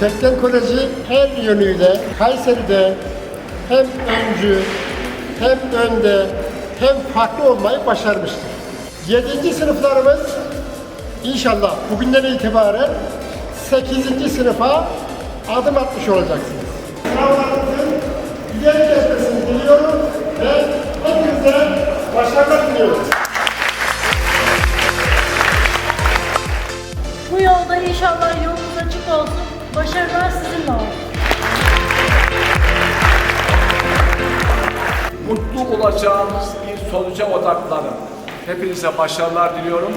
Tekden Koleji her yönüyle Kayseri'de hem öncü, hem önde, hem farklı olmayı başarmıştır. 7. sınıflarımız inşallah bugünden itibaren 8. sınıfa adım atmış olacaksınız. Sınavlarınızın güzel geçmesini diliyorum ve hepinize başarılar diliyorum. Bu yolda inşallah yolunuz açık olsun. Başarılar sizinle olsun. mutlu olacağımız bir sonuca odaklanın. Hepinize başarılar diliyorum.